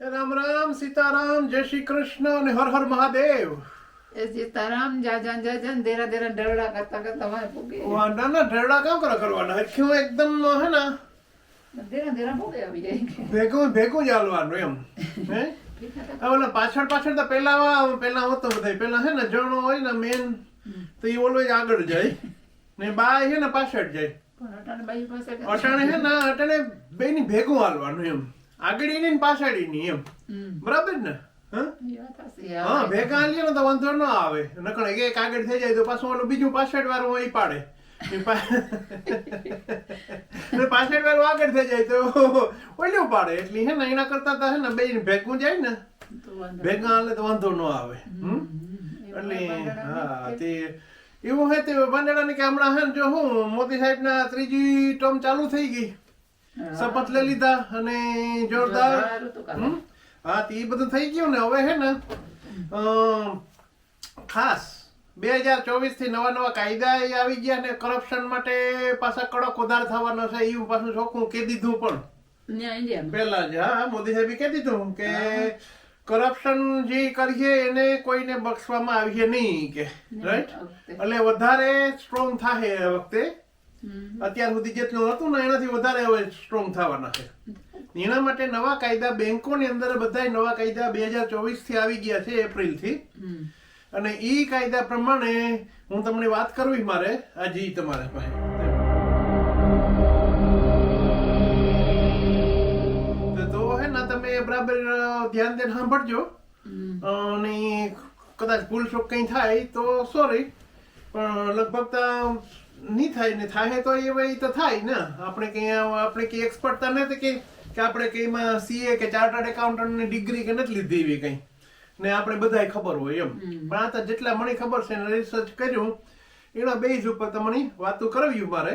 રામ રામ સીતારામ જય શ્રી કૃષ્ણ અને હર હર મહાદેવ. એ સીતારામ જાજન જાજન દેરા ધેરા ડરડા કરતા કરતા વાય પૂગે ના ના ઢેરડા કામ કરો કરવાના? હરખ્યું એકદમ હે ને? દેરા દેરા પૂગે આવી જાય ભેગું ભેગું જ હાલવાનું એમ હે? ઓલા પાછળ પાછળ તો પેલા પેલા હોતો બધા પેલા હે ને જણો હોય ને મેન તો એ ઓલો આગળ જાય. ને બાય હે ને પાછળ જાય. અટાણે હે ને અટાણે બે ની ભેગું હાલવાનું એમ. આગળની ને પાછળની એમ. બરાબર ને? હા. ભેગા આલીએ ને તો વાંધો ન આવે. નકર એક આગળ થઈ જાય તો પાછું ઓલું બીજું પાછળ વાળું હોય પાડે. પાછળ વાળું આગળ થઈ જાય તો ઓલું પાડે. એટલે હે ને એના કરતા તો હે ને બે ભેગું જાય ને ભેગા આલે તો વાંધો ન આવે. એટલે હા તે એવું હે તે બંધાણા કે હમણાં હે જો હું મોદી સાહેબ ના ત્રીજી ટર્મ ચાલુ થઈ ગઈ. શપથ લઈ લીધા અને જોરદાર? હા તે બધું થઈ ગયું ને હવે હે ને ખાસ બે હજાર ચોવીસથી નવા નવા કાયદા આવી ગયા ને કરપ્શન માટે પાછા કડક ઉધાર થવાનો છે એવું પાછું ચોખ્ખું કહી દીધું પણ. પેલા જ હા મોદી સાહેબે કહી દીધું કે કરપ્શન જે કરીએ એને કોઈને બક્ષવામાં આવીએ નહીં કે રાઈટ એટલે વધારે સ્ટ્રોંગ થાય એ વખતે. અત્યાર સુધી જેટલું હતું ને એનાથી વધારે હવે સ્ટ્રોંગ થવાના છે. એના માટે નવા કાયદા બેંકોની અંદર બધા નવા કાયદા બે હજાર ચોવીસથી આવી ગયા છે એપ્રિલથી અને એ કાયદા પ્રમાણે હું તમને વાત કરવી મારે આજે તમારા પાસે. તો- હે ને તમે બરાબર ધ્યાન દઈને સાંભળજો. અને કદાચ ભૂલ ચૂક કંઈ થાય તો સોરી પણ લગભગ નહીં થાય ને થાય તો એ વળી તો થાય ને. આપણે કંઈ આપણે કંઈ એક્સપર્ટ તો નથી કે કે આપણે કંઈમાં સીએ કે ચાર્ટર્ડ એકાઉન્ટન્ટની ડિગ્રી કે નથી લીધી એવી કંઈ. ને આપણે બધાય ખબર હોય એમ. પણ આ તો જેટલા મને ખબર છે ને રિસર્ચ કર્યું એના બેઝ ઉપર તમને વાતો કરવી મારે.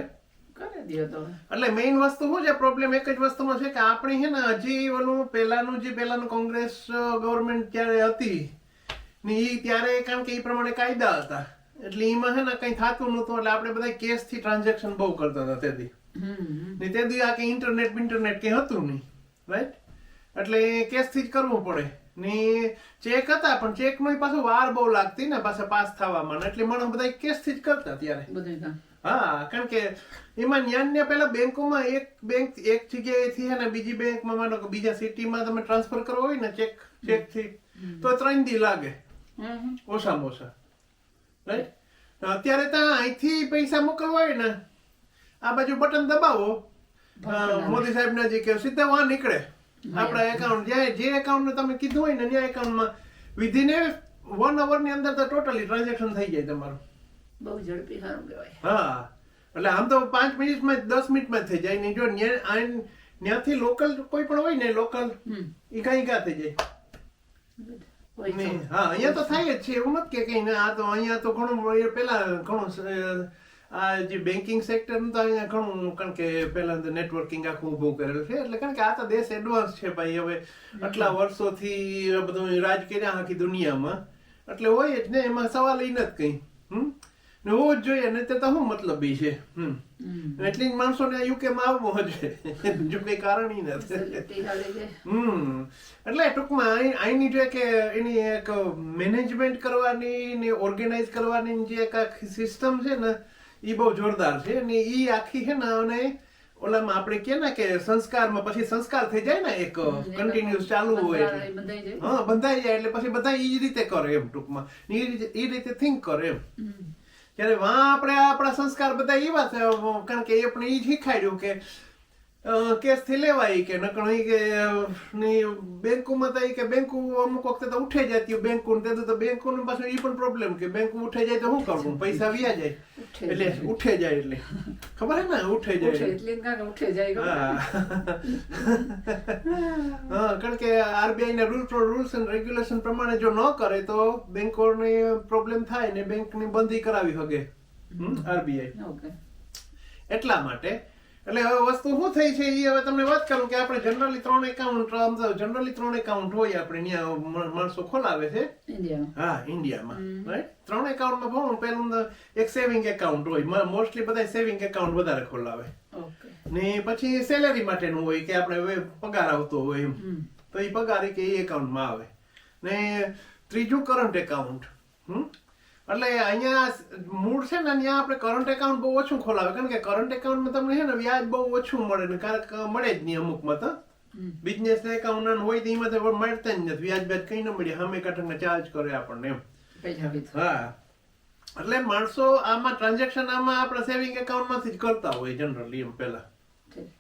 એટલે મેઇન વસ્તુ શું છે? પ્રોબ્લેમ એક જ વસ્તુનો છે કે આપણે છે ને હજી ઓલું પહેલાનું જે પહેલાનું કોંગ્રેસ ગવર્મેન્ટ ત્યારે હતી ને એ ત્યારે કારણ કે એ પ્રમાણે કાયદા હતા. એટલે એમાં છે ને કંઈ થતું નહોતું એટલે આપણે બધા કેસથી ટ્રાન્ઝેક્શન બહુ કરતા હતા તેથી ને તે દી આ કે ઇન્ટરનેટ ઇન્ટરનેટ કંઈ હતું નહીં રાઈટ એટલે કેશથી જ કરવું પડે. ને ચેક હતા પણ ચેક પાછું પાછો વાર બહુ લાગતી ને પાછા પાસ થવામાં એટલે મને બધા કેશથી જ કરતા ત્યારે. હા કારણ કે એમાં ન્યાન ને પેલા બેંકોમાં એક બેંક એક જગ્યાએથી હે ને બીજી બેંકમાં માનો કે બીજા સિટીમાં તમે ટ્રાન્સફર કરવો હોય ને ચેક ચેકથી તો ત્રણ દી લાગે. હમ. ઓછામાં ઓછા. રાઈટ અત્યારે ત્યાં અહીંથી પૈસા મોકલવા હોય ને આ બાજુ બટન દબાવો. મોદી સાહેબ ના જે કે સીધા વાં નીકળે. આપણા એકાઉન્ટ જ્યાં જે એકાઉન્ટ તમે કીધું હોય ને ત્યાં એકાઉન્ટમાં વિધિને વન અવરની અંદર તો ટોટલી ટ્રાન્ઝેક્શન થઈ જાય તમારું. બહુ ઝડપી સારું કહેવાય. હા. એટલે આમ તો પાંચ મિનિટમાં દસ મિનિટમાં થઈ જાય. ને જો ત્યાંથી લોકલ કોઈ પણ હોય ને લોકલ એ કઈ ક્યાં થઈ જાય. હા અહીંયા તો થાય જ છે એવું નથી કે કઈ ના આ તો અહીંયા તો ઘણું પેલા ઘણું આ જે બેન્કિંગ સેક્ટર તો અહીંયા ઘણું કારણ કે પેલા નેટવર્કિંગ આખું ઊભું કરેલું છે એટલે કારણ કે આ તો દેશ એડવાન્સ છે ભાઈ હવે આટલા વર્ષોથી બધું રાજ કર્યા આખી દુનિયામાં એટલે હોય જ ને એમાં સવાલ એ નથી કંઈ હમ? ને હોવું જ જોઈએ ને તે તો શું મતલબ ઈ છે. એટલી જ માણસોને યુકે માં આવવું જોઈએ. જો કઈ કારણ ઈ નથી. હમ. એટલે ટૂંકમાં આઈની જે કે એની એક મેનેજમેન્ટ કરવાની ને ઓર્ગેનાઇઝ કરવાની જે એક આખી સિસ્ટમ છે ને એ બહુ જોરદાર છે. ને એ આખી છે ને અને ઓલામાં આપણે કે ને કે સંસ્કારમાં પછી સંસ્કાર થઈ જાય ને એક કન્ટિન્યુઅસ ચાલુ હોય એટલે. હા બંધાઈ જાય એટલે પછી બધા એ જ રીતે કરે એમ ટૂંકમાં. એ રીતે થિંક કરે એમ. ત્યારે વાં આપણે આપણા સંસ્કાર બધા એવા થયા કારણ કે એ આપણે એ શીખાડ્યું કે કેસથી લેવાય કે નકણ કે ની બેંકોમાં તો ઈ કે બેંકો અમુક વખતે તો ઉઠે જતી બેંકો ને તે તો બેંકો ને પાછું ઈ પણ પ્રોબ્લેમ કે બેંકો ઉઠે જાય તો શું કરવું? પૈસા વ્યા જાય. એટલે ઉઠે જાય એટલે. ખબર હે ને? ઉઠે જાય. એટલે ઉઠે જાય હા. કારણ કે આરબીઆઈ ના રૂલ રૂલ્સ એન્ડ રેગ્યુલેશન પ્રમાણે જો ન કરે તો બેંકોને પ્રોબ્લેમ થાય ને બેંકની બંધી કરાવી શકે આરબીઆઈ. ઓકે. એટલા માટે એટલે હવે વસ્તુ શું થઈ છે એ હવે તમને વાત કરું કે આપણે જનરલી ત્રણ એકાઉન્ટ જનરલી ત્રણ એકાઉન્ટ હોય આપણે ત્યાં માણસો ખોલાવે છે. હા ઇન્ડિયામાં રાઈટ ત્રણ એકાઉન્ટમાં ભણું પેલું તો એક સેવિંગ એકાઉન્ટ હોય. મોસ્ટલી બધા સેવિંગ એકાઉન્ટ વધારે ખોલાવે. ને પછી સેલેરી માટેનું હોય કે આપણે પગાર આવતો હોય એમ. તો એ પગાર કે એ એકાઉન્ટમાં આવે. ને ત્રીજું કરંટ એકાઉન્ટ હમ? એટલે અહીંયા મૂળ છે ને અહીંયા આપણે કરંટ એકાઉન્ટ બહુ ઓછું ખોલાવે. કારણ કે કરંટ એકાઉન્ટમાં તમને છે ને વ્યાજ બહુ ઓછું મળે ને કારણ કે મળે જ નહીં અમુકમાં તો બિઝનેસ એકાઉન્ટ હોય તો એમાં તો મળતા જ નથી. વ્યાજ વ્યાજ કઈ ન મળે. સામે કાંઠાને ચાર્જ કરે આપણને એમ. હા. એટલે માણસો આમાં ટ્રાન્ઝેક્શન આમાં આપણે સેવિંગ એકાઉન્ટમાંથી જ કરતા હોય જનરલી એમ પહેલા.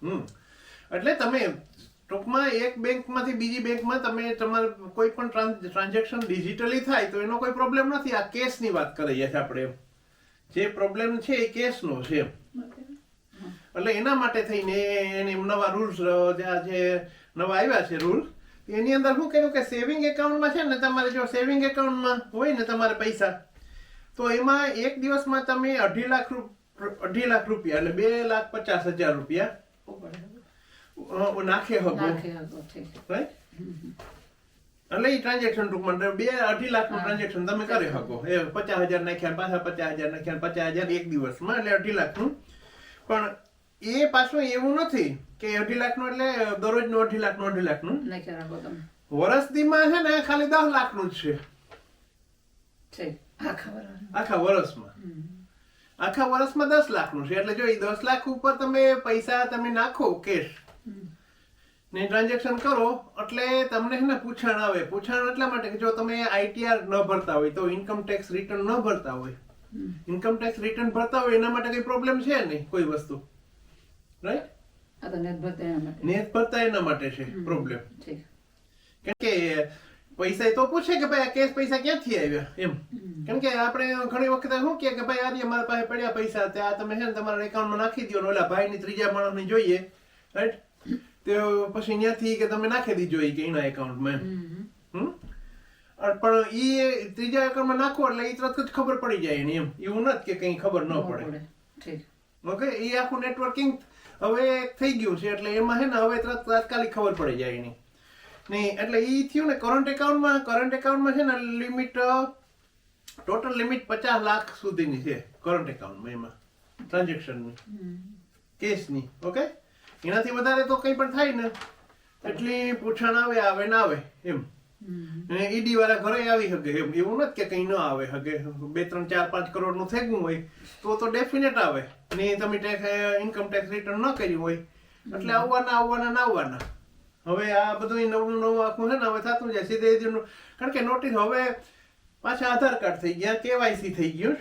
હમ. એટલે તમે ટૂંકમાં એક બેંકમાંથી બીજી બેંકમાં તમે તમારે કોઈ પણ ટ્રાન્ઝેક્શન ડિજિટલી થાય તો એનો કોઈ પ્રોબ્લેમ નથી. આ કેસની વાત કરીએ છીએ આપણે જે પ્રોબ્લેમ છે એ કેસનો છે એટલે એના માટે થઈને એને નવા રૂલ્સ જે નવા આવ્યા છે રૂલ એની અંદર શું કર્યું કે સેવિંગ એકાઉન્ટમાં છે ને તમારે જો સેવિંગ એકાઉન્ટમાં હોય ને તમારે પૈસા, તો એમાં એક દિવસમાં તમે અઢી લાખ અઢી લાખ રૂપિયા એટલે બે લાખ પચાસ હજાર રૂપિયા અ, નાખે હગો. નાખે હગો? એટલે એ ટ્રાન્ઝેક્શન ટૂંકમાં બે અઢી લાખનું ટ્રાન્ઝેક્શન તમે કરી શકો. એ પચાસ હજાર નાખ્યા પાછા પચાસ હજાર નાખ્યા પચાસ હજાર એક દિવસમાં એટલે અઢી લાખનું પણ એ પાછું એવું નથી કે અઢી લાખનું એટલે દરરોજનું અઢી લાખનું અઢી લાખનું નાખી રાખો તમે. વરસદીમાં છે ને ખાલી દસ લાખનું જ છે. આખા બરાબર આખા વર્ષમાં આખા વર્ષમાં દસ લાખનું છે. એટલે જો એ દસ લાખ ઉપર તમે પૈસા તમે નાખો કેશ ને ટ્રાન્ઝેક્શન કરો એટલે તમને છે ને પૂછાણ આવે. પૂછાણ એટલા માટે કે જો તમે આઈટીઆર ન ભરતા હોય તો ઇન્કમ ટેક્સ રિટર્ન ન ભરતા હોય. ઇન્કમ ટેક્સ રિટર્ન ભરતા હોય એના માટે કઈ પ્રોબ્લેમ છે નહીં કોઈ વસ્તુ. રાઈટ ભરતા એના માટે. છે પ્રોબ્લેમ કેમ કે પૈસા એ તો પૂછે કે ભાઈ આ કેશ પૈસા ક્યાંથી આવ્યા? એમ. કેમ કે આપણે ઘણી વખત શું કે ભાઈ આજે મારા પાસે પડ્યા પૈસા ત્યાં તમે છે ને તમારા એકાઉન્ટમાં નાખી દો ને ઓલા ભાઈની ત્રીજા માણસની જોઈએ. રાઈટ તો પછી ત્યાંથી કે તમે નાખી દીજો એ કે એના એકાઉન્ટમાં હમ. પણ ઈ ત્રીજા એકાઉન્ટમાં નાખો એટલે ઈ તરત જ ખબર પડી જાય એની એમ. એવું નથી કે કઈ ખબર ન પડે. ઠીક. ઓકે એ આખું નેટવર્કિંગ હવે થઈ ગયું છે એટલે એમાં છે ને હવે તરત તાત્કાલિક ખબર પડી જાય એની. નહીં એટલે એ થયું ને કરંટ એકાઉન્ટમાં કરંટ એકાઉન્ટમાં છે ને લિમિટ ટોટલ લિમિટ પચાસ લાખ સુધીની છે કરંટ એકાઉન્ટમાં એમાં ટ્રાન્ઝેક્શનની કેશની કેસની ઓકે? એનાથી વધારે તો કંઈ પણ થાય ને. એટલી પૂછાણ આવે આવે ના આવે એમ. અને ઈડી વાળા ઘરે આવી શકે એમ. એવું નથી કે કંઈ ન આવે શકે બે ત્રણ ચાર પાંચ કરોડનું થેગું હોય તો તો ડેફિનેટ આવે. ને તમે ટેક્સ ઇન્કમ ટેક્સ રિટર્ન ન કર્યું હોય એટલે આવવાના આવવાના ના આવવાના. હવે આ બધું નવું નવું આખું છે ને હવે થતું જાય. સીધે સીધું કારણ કે નોટિસ હવે પાછા આધાર કાર્ડ થઈ ગયા કેવાયસી થઈ ગયું.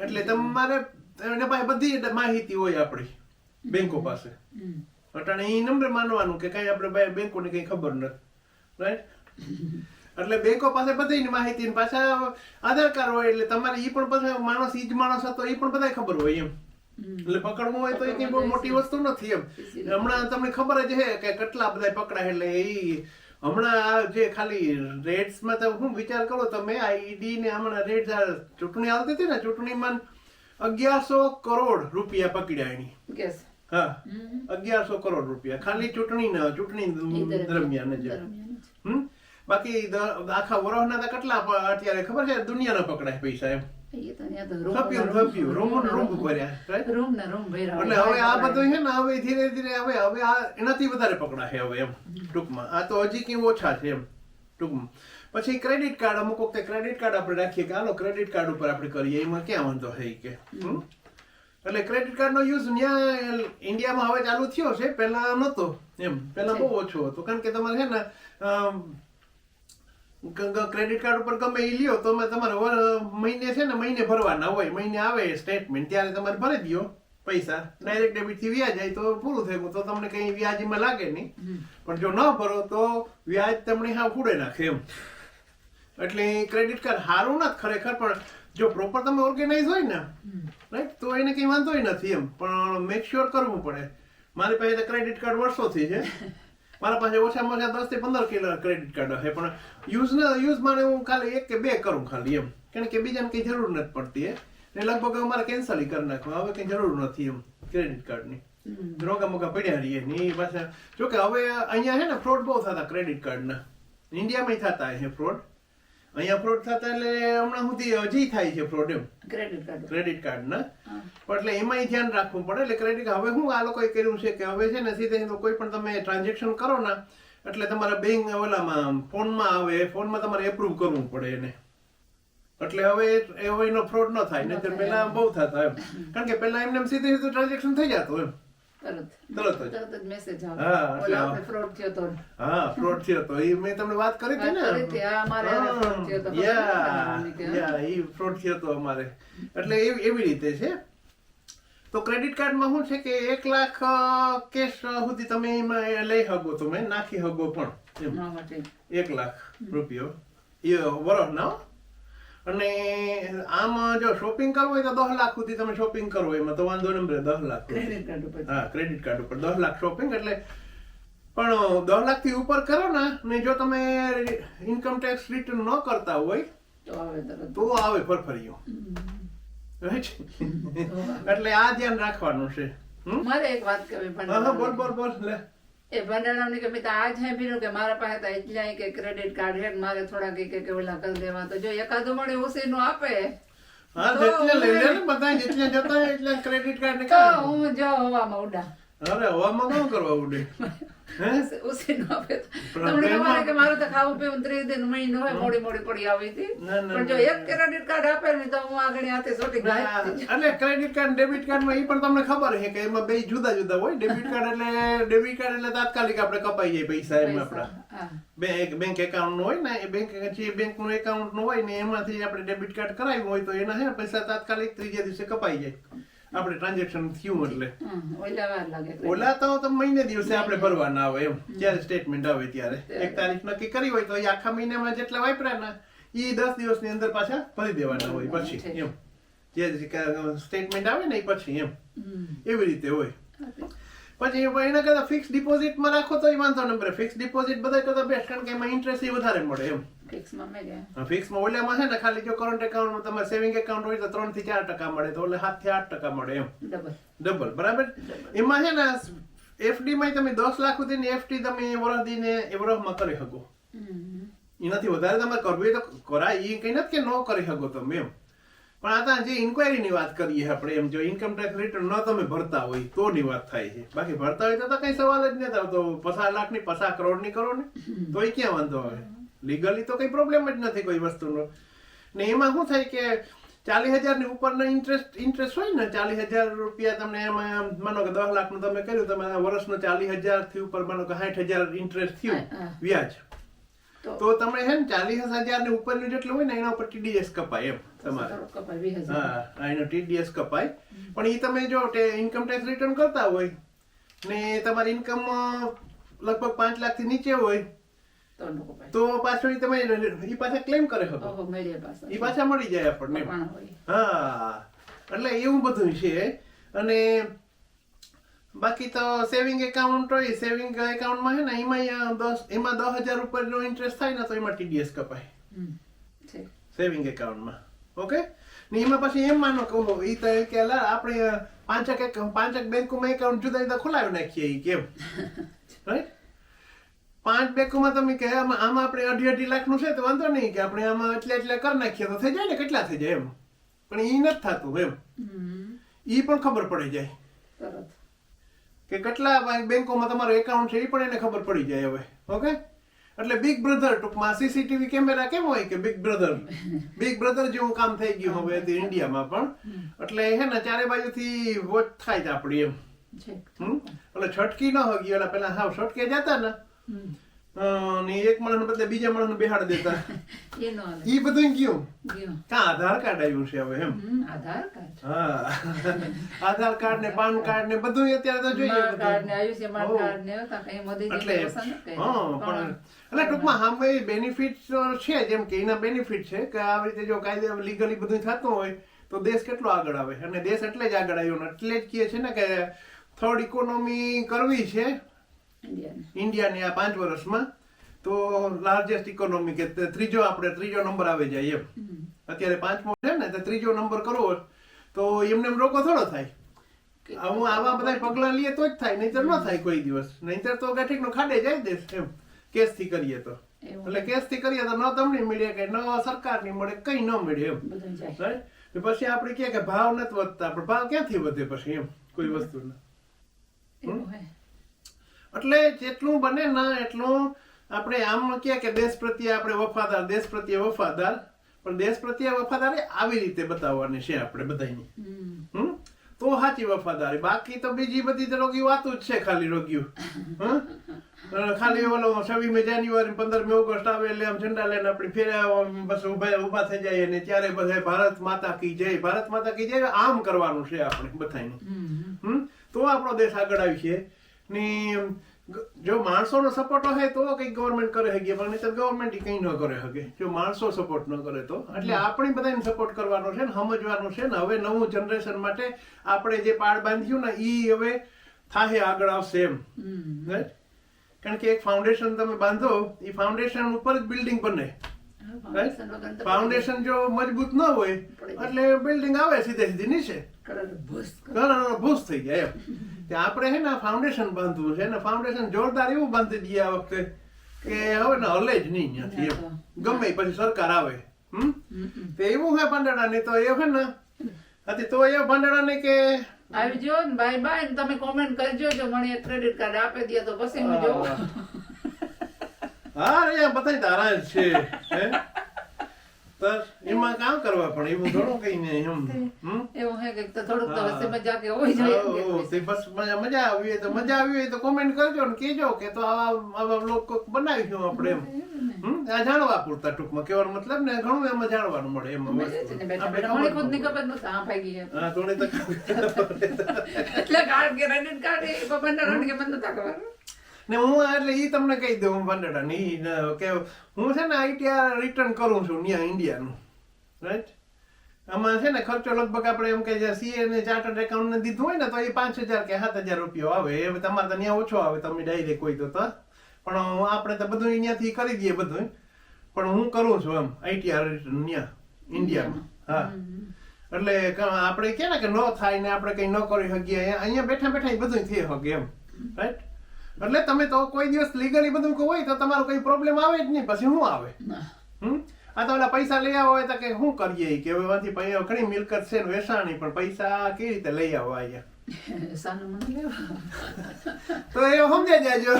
એટલે તમારે એના પાસે બધી માહિતી હોય આપણી બેંકો પાસે. અટાણે એ નંબર માનવાનું કે કઈ આપણે બેંકોને કઈ ખબર નથી. રાઈટ એટલે બેંકો પાસે બધી માહિતી પાછા આધાર કાર્ડ હોય એટલે તમારે એ પણ પાછા માણસ ઈ જ માણસ હતો એ પણ બધા ખબર હોય એમ. એટલે પકડવું હોય તો એ કઈ બહુ મોટી વસ્તુ નથી એમ. હમણાં તમને ખબર જ છે કે કેટલા બધા પકડાય એટલે એ હમણાં આ જે ખાલી રેટ્સમાં તમે હું વિચાર કરો તમે આ ઈડી ને હમણાં રેડ ચૂંટણી આવતી હતી ને ચૂંટણીમાં અગિયારસો કરોડ રૂપિયા પકડ્યા એની. હા. અગિયારસો કરોડ રૂપિયા. ખાલી ચૂંટણીના ચૂંટણી દરમિયાન જ. હમ? બાકી આખા વરોહના તો કેટલા અત્યારે ખબર છે? દુનિયાના પકડાય પૈસા એમ. એ તો ત્યાં તો રૂમ થપ્યું ના થપ્યું રૂમ ના રૂમ ભર્યા right? રૂમ ના રૂમ ભર્યા. એટલે હવે આ બધું છે ને હવે ધીરે ધીરે હવે હવે આ એનાથી વધારે પકડાશે હવે એમ ટૂંકમાં. આ તો હજી કઈ ઓછા છે એમ ટૂંકમાં. પછી ક્રેડિટ કાર્ડ અમુક વખતે ક્રેડિટ કાર્ડ આપણે રાખીએ કે હાલો ક્રેડિટ કાર્ડ ઉપર આપણે કરીએ. એમાં ક્યાં વાંધો છે કે? એટલે ક્રેડિટ કાર્ડનો યુઝ ત્યાં ઇન્ડિયામાં હવે ચાલુ થયો છે. પહેલા નહોતો એમ. પહેલા બહુ ઓછો હતો. કારણ કે તમારે છે ને ક્રેડિટ કાર્ડ ઉપર ગમે એ લ્યો તો તમે તમારે મહિને છે ને મહિને ભરવાના હોય. મહિને આવે સ્ટેટમેન્ટ ત્યારે તમારે ભરી દો પૈસા. ડાયરેક્ટ ડેબિટથી વ્યાજ જાય તો પૂરું થઈ ગયું. તો તમને કઈ વ્યાજ એમાં લાગે નહીં. પણ જો ન ભરો તો વ્યાજ તમને હા ફૂડે નાખે એમ. એટલે ક્રેડિટ કાર્ડ સારું નથી ખરેખર પણ જો પ્રોપર તમે ઓર્ગેનાઇઝ હોય ને. રાઈટ તો એને કઈ વાંધોય નથી એમ. પણ મેક શ્યોર કરવું પડે. મારી પાસે તો ક્રેડિટ કાર્ડ વર્ષોથી છે. મારા પાસે ઓછામાં ઓછા દસથી પંદર કિલો ક્રેડિટ કાર્ડ હશે. પણ યુઝ ને યુઝ મારે હું ખાલી એક કે બે કરું ખાલી એમ. કારણ કે બીજાને કઈ જરૂર નથી પડતી એ લગભગ અમારે મારે કેન્સલ કરી નાખવા. હવે કઈ જરૂર નથી એમ ક્રેડિટ કાર્ડની. રોગા મોગા પડ્યા રહીએ ને એ પાછા. જોકે હવે અહીંયા છે ને ફ્રોડ બહુ થતા ક્રેડિટ કાર્ડના ઇન્ડિયામાં થતા છે ફ્રોડ અહીંયા ફ્રોડ થતા એટલે હમણાં સુધી હજી થાય છે ફ્રોડ એમ. ક્રેડિટ કાર્ડ ક્રેડિટ કાર્ડના ના. પણ એટલે એમાંય ધ્યાન રાખવું પડે. એટલે ક્રેડિટ હવે હું આ લોકોએ કર્યું છે કે હવે છે ને સીધે સીધું કોઈ પણ તમે ટ્રાન્ઝેક્શન કરો ને એટલે તમારા બેંક ઓલામાં ફોનમાં આવે ફોનમાં તમારે એપ્રુવ કરવું પડે એને. એટલે હવે હવે એનો ફ્રોડ ન થાય નહીં. પેલા બહુ થતા એમ. કારણ કે પેલા એમને એમ સીધે સીધું ટ્રાન્ઝેક્શન થઈ જતું એમ. તરત. તરત જ. મેસેજ આવે. એટલે ઓલા આ- આપણે ફ્રોડ થયો તો. હા ફ્રોડ થયો તો. એ મેં તમને વાત કરી હતી વાત કરી હતી, ને અમારે હારે થયો તો. યા નથી મને કે, યા એ ફ્રોડ થયો તો અમારે. એટલે એવી રીતે છે. તો ક્રેડિટ કાર્ડમાં શું છે કે એક લાખ કેશ સુધી તમે એમાં લઈ શકો તમે નાખી શકો પણ એક લાખ રૂપિયો. એ ના. અને આમાં જો શોપિંગ કરવું હોય તો દસ લાખ સુધી તમે શોપિંગ કરો એમાં તો વાંધો નહીં દસ લાખ. ક્રેડિટ કાર્ડ ઉપર. હા ક્રેડિટ કાર્ડ ઉપર. દસ લાખ શોપિંગ એટલે પણ દસ લાખથી ઉપર કરો ને ને જો તમે ઇન્કમ ટેક્સ રિટર્ન ન કરતા હોય તો આવે ફરફરીઓ. એટલે આ ધ્યાન રાખવાનું છે? મારે એક વાત કરવી હા બોલ બોલ બોલ લે. એ ભંડારાની કે મિતા આજ હે જ કે મારા પાસે તો એટલા કે ક્રેડિટ કાર્ડ હેડ મારે થોડા કે કે ઓલા કરી દેવા. તો જો એકાદું મળે ઉસીનું આપે. હા જેટલે લઈ લે ને બધા જેટલે જતા એટલે ક્રેડિટ કાર્ડ ને હું જો હવામાં ઉડા અરે હવામાં કોણ કરવા ઉડે હે ઉસીનું આપે તમને છે કે મારું તો ખાવું પીવું ત્રીસ દિન મહિનો હોય મોડી મોડી પડી આવી હતી ના, ના, પણ જો ના. એક ક્રેડિટ કાર્ડ આપે ને તો હું આગળ હાથે સોટી ના, એટલે ક્રેડિટ કાર્ડ ડેબિટ કાર્ડમાં એ પણ તમને ખબર છે કે એમાં બે જુદા જુદા હોય ડેબિટ કાર્ડ એટલે ડેબિટ કાર્ડ એટલે તાત્કાલિક આપણે કપાઈ જાય પૈસા એમ આપણા બેંક બેંક એકાઉન્ટનું હોય ને એ બેંક જે બેંકનું એકાઉન્ટનું હોય ને એમાંથી આપણે ડેબિટ કાર્ડ કરાવ્યું હોય તો એના હે પૈસા તાત્કાલિક ત્રીજા દિવસે કપાઈ જાય આપણે ટ્રાન્ઝેક્શન થયું એટલે. ઓલા તો. મહિને દિવસે આપણે ભરવાના આવે એમ. જ્યારે સ્ટેટમેન્ટ આવે ત્યારે. એક તારીખ નક્કી કરી હોય તો એ આખા મહિનામાં જેટલા વાપર્યા ના એ દસ દિવસની અંદર પાછા ભરી દેવાના હોય પછી એમ. જે સ્ટેટમેન્ટ આવે ને એ પછી એમ. એવી રીતે હોય. પછી એ એના કરતા ફિક્સ ડિપોઝિટમાં રાખો તો વાંધો નંબર ફિક્સ ડિપોઝિટ બધા કરતા બેસ્ટ કારણ કે એમાં ઇન્ટરેસ્ટ એ વધારે મળે એમ. ફિક્સમાં મેં ગયા. ફિક્સમાં ઓલામાં છે ને ખાલી જો કરંટ એકાઉન્ટમાં તમારે સેવિંગ એકાઉન્ટ હોય તો ત્રણથી ચાર ટકા મળે તો ઓલે સાતથી આઠ ટકા મળે એમ. ડબલ ડબલ બરાબર? એમાં છે ને એફડી માં તમે દસ લાખ સુધીની એફડી તમે વર્ષ દીને એ વર્ષમાં કરી શકો. એનાથી વધારે તમારે કરવી તો કરાય એ કઈ નથી કે ન કરી શકો તમે એમ. પણ આ જે જે ઇન્કવાયરીની વાત કરીએ આપણે એમ જો ઇન્કમ ટેક્સ રિટર્ન ન તમે ભરતા હોય તો ની વાત થાય છે. બાકી ભરતા હોય તો કઈ સવાલ જ નથી આવતો. પચાસ લાખની પચાસ કરોડની કરો ને. તો એ ક્યાં વાંધો આવે? લીગલી તો કઈ પ્રોબ્લેમ જ નથી કોઈ વસ્તુનો. ને એમાં શું થાય કે ચાલીસ હજારની ઉપરનો ઇન્ટરેસ્ટ ઇન્ટરેસ્ટ હોય ને ચાલીસ હજાર રૂપિયા તમને એમાં માનો કે દસ લાખનું તમે કર્યું તમે વર્ષનો ચાલીસ હજારથી ઉપર માનો કે સાઠ હજાર ઇન્ટરેસ્ટ થયું. વ્યાજ. તો તમે હે ને ચાલીસ હજારની ઉપરનું જેટલું હોય ને એના ઉપર ટીડીએસ કપાય એમ તમારે. હા આ એનો ટીડીએસ કપાય. પણ એ તમે જો ઇન્કમ ટેક્સ રિટર્ન કરતા હોય ને તમારી ઇન્કમ લગભગ પાંચ લાખથી નીચે હોય તો પાછો એ પાછળ તમે એ પાછા ક્લેમ કરે શકો. એ પાછા. મળી જાય આપણને. હા. એટલે એવું બધું છે. અને બાકી તો સેવિંગ એકાઉન્ટ હોય સેવિંગ એકાઉન્ટમાં છે ને એમાં દસ એમાં દસ હજાર ઉપરનો ઇન્ટરેસ્ટ થાય ને તો એમાં ટીડીએસ કપાય. સેવિંગ એકાઉન્ટમાં ઓકે ને એમાં પછી એમ માનો કે ઓહો ઈ તો કે આપણે પાંચક એક પાંચક બેંકોમાં એકાઉન્ટ જુદા જુદા ખોલાવી નાખીએ એ કેમ? રાઈટ પાંચ બેકોમાં તમે કે આમાં આમાં આપણે અઢી અઢી લાખનું છે તો વાંધો નહીં કે આપણે આમાં એટલે એટલે કરી નાખીએ તો થઈ જાય ને કેટલા થઈ જાય એમ. પણ ઈ નથી થતું એમ. એ ઈ પણ ખબર પડી જાય. કે કેટલા બેંકોમાં તમારો એકાઉન્ટ છે એ પણ એને ખબર પડી જાય હવે. ઓકે? એટલે બિગ બ્રધર ટૂંકમાં સીસીટીવી કેમેરા કેમ હોય કે બિગ બ્રધર બિગ બ્રધર જેવું કામ થઈ ગયું હવે ઇન્ડિયામાં પણ. એટલે હે ને ચારે બાજુથી વોચ થાય છે આપણી એમ. હમ? એટલે છટકી ન હોગી ઓલા પેલા હાવ છટકે જતા ને. ને એક માણસ બદલે બીજા માણસ બેહાડ દેતા. ઈ બધું ગયું. ગયો. આધાર કાર્ડ આવ્યું છે હવે એમ? આધાર કાર્ડ. હા. આધાર કાર્ડ ને પાન કાર્ડ ને બધું અત્યારે તો જોઈએ મારા કાર્ડ ને આવ્યું છે હો. કાર્ડ ને કઈ મોદીજી એટલે. હા પણ એટલે ટૂંકમાં સામે બેનિફિટ છે જેમ કે એના બેનિફિટ છે કે આવી રીતે જો કાયદે લીગલી બધું થતું હોય તો દેશ કેટલો આગળ આવે? અને દેશ એટલે જ આગળ આવ્યો એટલે જ કહે છે ને કે થર્ડ ઇકોનોમી કરવી છે ઇન્ડિયાને. આ પાંચ વર્ષમાં તો લાર્જેસ્ટ ઇકોનોમી કે ત્રીજો આપણે ત્રીજો નંબર આવે જાય એમ. અત્યારે પાંચમો છે ને તો ત્રીજો નંબર કરવો તો એમને એમ રોકો થોડો થાય. હું આવા બધા પગલા લઈએ તો જ થાય નહીતર ન થાય કોઈ દિવસ. નહીતર તો ગાંઠીક નો ખાડે જાય દેશ એમ. કેસથી કરીએ તો. એટલે કેસથી કરીએ તો ન તમને મળે કે ન સરકારની મળે કઈ ન મળે એમ? ને પછી આપણે કે ભાવ નથી વધતા પણ ભાવ ક્યાંથી વધે પછી એમ કોઈ વસ્તુના? એવું હે. એટલે જેટલું બને ને એટલું આપણે આમ કહે કે દેશ પ્રત્યે આપણે વફાદાર દેશ પ્રત્યે વફાદાર. પણ દેશ પ્રત્યે વફાદારી આવી રીતે બતાવવાની છે આપણે બધાની હમ. તો સાચી વફાદારી. બાકી તો બીજી બધી તો રોગી વાતો જ છે ખાલી રોગ્યું ખાલી ઓલો છવ્વીસમી જાન્યુઆરી પંદરમી ઓગસ્ટ આવે એટલે આમ ઝંડા લઈને આપણે ફેર્યા બસ ઊભા ઊભા થઈ જાય અને ત્યારે બધા ભારત માતા કી જય. ભારત માતા કી જય આમ કરવાનું છે આપણે બધાને. હમ? તો આપણો દેશ આગળ આવી છે. ને જો માણસોનો સપોર્ટ હોય તો કંઈક ગવર્મેન્ટ કરે શકે પણ નહીં ગવર્મેન્ટ કંઈ ન કરે શકે જો માણસો સપોર્ટ ન કરે તો. એટલે આપણે બધાને સપોર્ટ કરવાનો છે ને સમજવાનું છે ને. હવે નવું જનરેશન માટે આપણે જે પાડ બાંધ્યું ને એ હવે થાહે આગળ આવશે એમ. કારણ કે એક ફાઉન્ડેશન તમે બાંધો એ ફાઉન્ડેશન ઉપર જ બિલ્ડિંગ બને. ફાઉન્ડેશન જો મજબૂત ન હોય એટલે બિલ્ડિંગ આવે સીધે સીધી નીચે. ભૂસ થઈ જાય એમ. તે આપણે હે ને ફાઉન્ડેશન બાંધવું છે ને ફાઉન્ડેશન જોરદાર એવું બાંધી દઈએ આ વખતે કે હવે ને હલે જ નહીં ત્યાંથી ગમે પછી સરકાર આવે. હમ. તે એવું છે પાંદડા ને તો એ છે ને. હતી તો એ પાંદડા ને કે આવી જો ને બાય બાય ને તમે કોમેન્ટ કરજો જો મને ક્રેડિટ કાર્ડ આપી દે તો પછી હું જોઉં. હા રે બધા તારા જ છે હે? એમાં કામ કરવા પણ એવું થોડું કઈ નહીં એમ. એવું હે કે થોડુંક તો. હસી મજાક કે હોય જાય તે બસ મજા મજા આવી હોય તો મજા આવી હોય તો કોમેન્ટ કરજો ને કેજો કે તો આવા આવા બ્લોગ કોક બનાવીશું આપણે એમ. આ જાણવા પૂરતા ટૂંકમાં કેવાનો મતલબ ને ઘણું એમાં જાણવાનું મળે એમાં મજા આપણે ખુદની પડે. ખબર નહોતી આ ભાગી એમ. હા થોડી તક એટલે કાર્ડ કે રેડિટ કાર્ડ એ રોડ કે નહોતા ખબર ને હું એટલે એ તમને કહી દઉં ભંડડા ને ઈ કે હું છે ને આઈટીઆર રિટર્ન કરું છું ત્યાં ઇન્ડિયાનું. રાઈટ આમાં છે ને ખર્ચો લગભગ આપણે એમ કે જે સીએ ને ચાર્ટર્ડ એકાઉન્ટ ને દીધું હોય ને તો એ પાંચ હજાર કે સાત હજાર રૂપિયો આવે. એ તમારે તો ત્યાં ઓછો આવે તમે ડાયરેક્ટ કોઈ તો પણ આપણે તો બધું અહીંયાથી કરી દઈએ બધું પણ હું કરું છું એમ આઈટીઆર રિટર્ન ત્યાં ઇન્ડિયામાં. હા. એટલે આપણે કે ને કે ન થાય ને આપણે કઈ ન કરી શકીએ અહીંયા- અહીંયા બેઠા બેઠા ઈ બધું થઈ શકે એમ. રાઈટ એટલે તમે તો કોઈ દિવસ લીગલી બધું હોય તો તમારો કોઈ પ્રોબ્લેમ આવે જ નહીં. પછી શું આવે? હમ? આ તો ઓલા પૈસા લઈ આવો હોય તો કે શું કરીએ કે હવે એમાંથી ઘણી મિલકત છે ને વેચાણી પણ પૈસા કેવી રીતે લઈ આવો અહીંયા? તો એ સમજાઈ જાજો.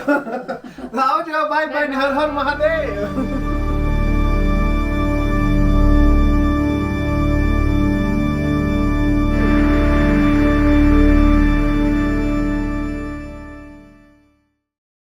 આવજો. બાય બાય હર હર મહાદેવ.